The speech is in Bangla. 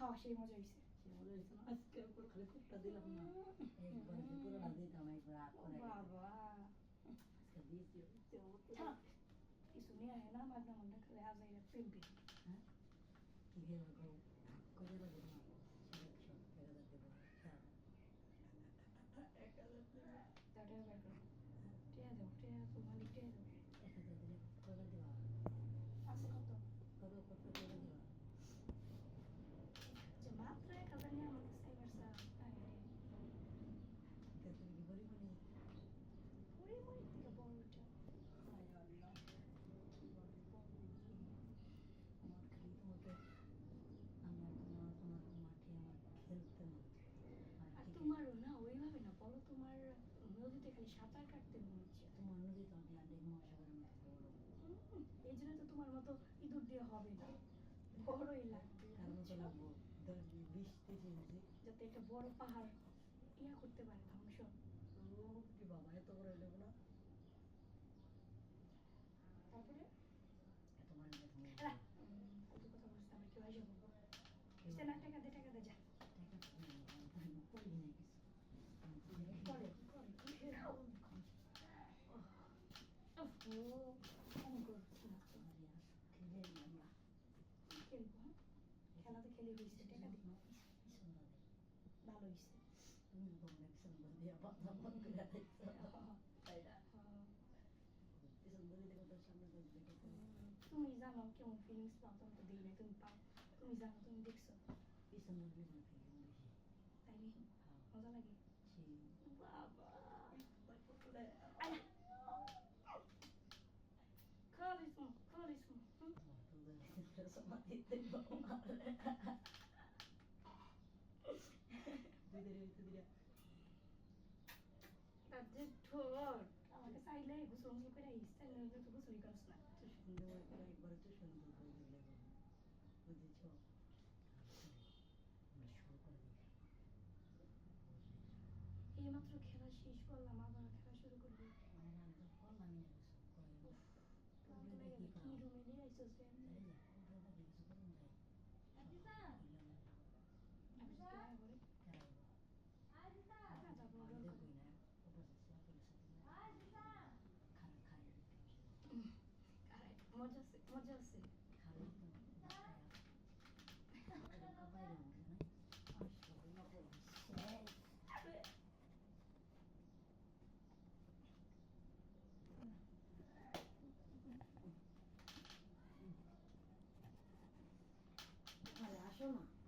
হ্যাঁ সেই মজা হয়েছে সে বলে হয়েছে না আজকে একবার খালি কুটটা দিলাম না একবার যে পুরো না তোমার মতো ইঁদুর দিয়ে হবে না বড়ই লাগবে যাতে একটা বড় পাহাড় ইয়া করতে পারে ধ্বংস কি বাবা এত বড় হইল না তারপরে কত কথা বলছিস কেউ আসব না টাকা দে টাকা দে যা করে কি ওহো কেন করছি না তো? আরে আর খেলে আমরা খেলব হ্যাঁ? খেলা তো খেলে হয়েছে টাকা দি সুন্দর দেয় ভালো হয়েছে তুমি বললে সুন্দর দিয়া বাবা মন করে দেখছ তাই না হ্যাঁ। সুন্দর দেখো তোর সামনে দেখবে তুমি জানো কেমন ফিলিংস পাও তোমার তো দিই নাই তুমি পাও তুমি জানো তুমি দেখছ কি সুন্দর দেখো ফিলিং বেশি তাই নি হ্যাঁ মজা লাগে সেই বাবা তারপর তোরা আয়া খালিস মো খালিস মো চাইলে গোসল মোসল করে আইস তাই তো গোসলই করছ না তো সুন্দর করে একবার তো সুন্দর করে দিলে বুঝেছ শুরু করে দিই এই মাত্র খেলা শেষ করলাম আবার খেলা শুরু করবি মানে আমি তো করলাম না কিছু করে উফ, ক্লান্ত ওগুলো লাগে কি কি করা? রুমে নিয়ে আইসস রে তাই না ওগুলো দেখে কিছু করুন যাই আমি কি না করে না যাব আমি দেখবই না ওটা সব কিছু খারাপ খারাপ আরে মজা আছে মজা আছে খারাপ তো বাইরে মধ্যে না আসলে না বলছি আসো না